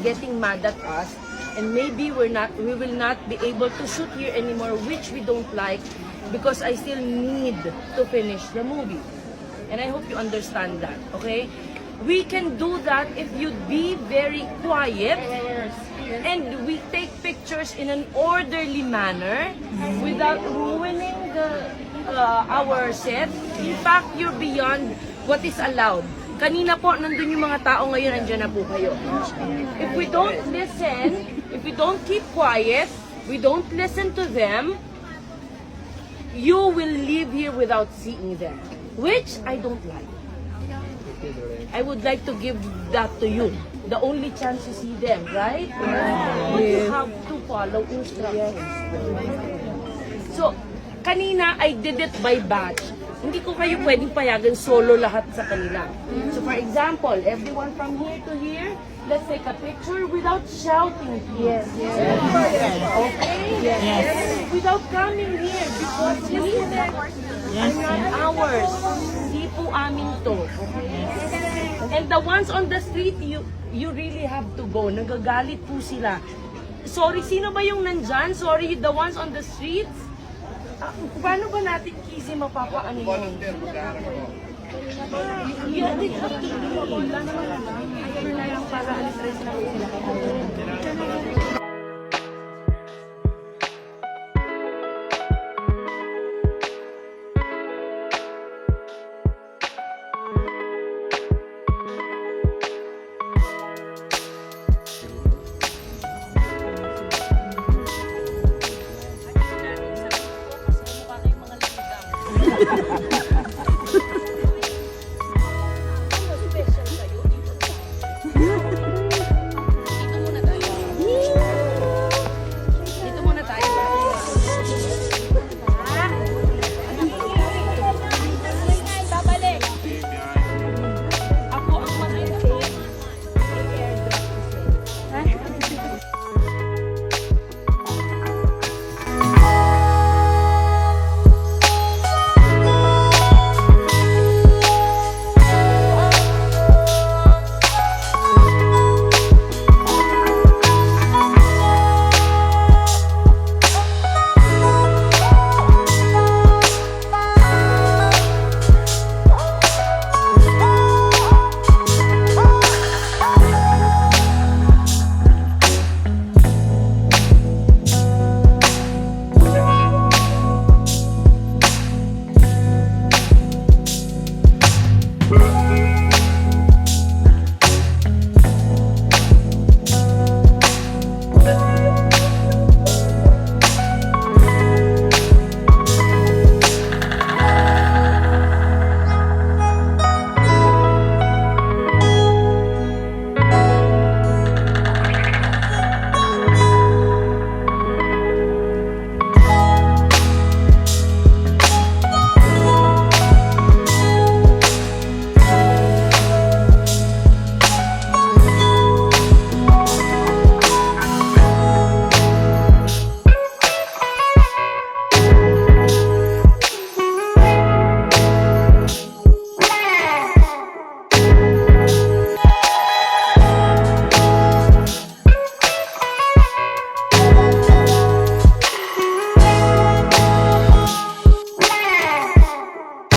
getting mad at us and maybe we're not we will not be able to shoot here anymore which we don't like because I still need to finish the movie. And I hope you understand that, okay? We can do that if you'd be very quiet and we take pictures in an orderly manner without ruining the uh, our set. In fact, you're beyond what is allowed. Kanina po, nandun yung mga tao ngayon, andyan na po kayo. If we don't listen, if we don't keep quiet, we don't listen to them, you will leave here without seeing them, which I don't like. I would like to give that to you. The only chance to see them, right? But you have to follow instructions. So, kanina I did it by batch. Hindi ko kayo pwedeng payagan solo lahat sa kanila. So for example, everyone from here to here, let's take a picture without shouting. Yes. yes. Okay? Yes. Without coming here because we are not ours. Hindi po amin to. And the ones on the street, you you really have to go. Nagagalit po sila. Sorry, sino ba yung nandyan? Sorry, the ones on the streets? Ah, paano ba natin kisi mapapaano yun? Yeah, they have to do naman. Ayun na lang para alis na sila. Ha ha ha!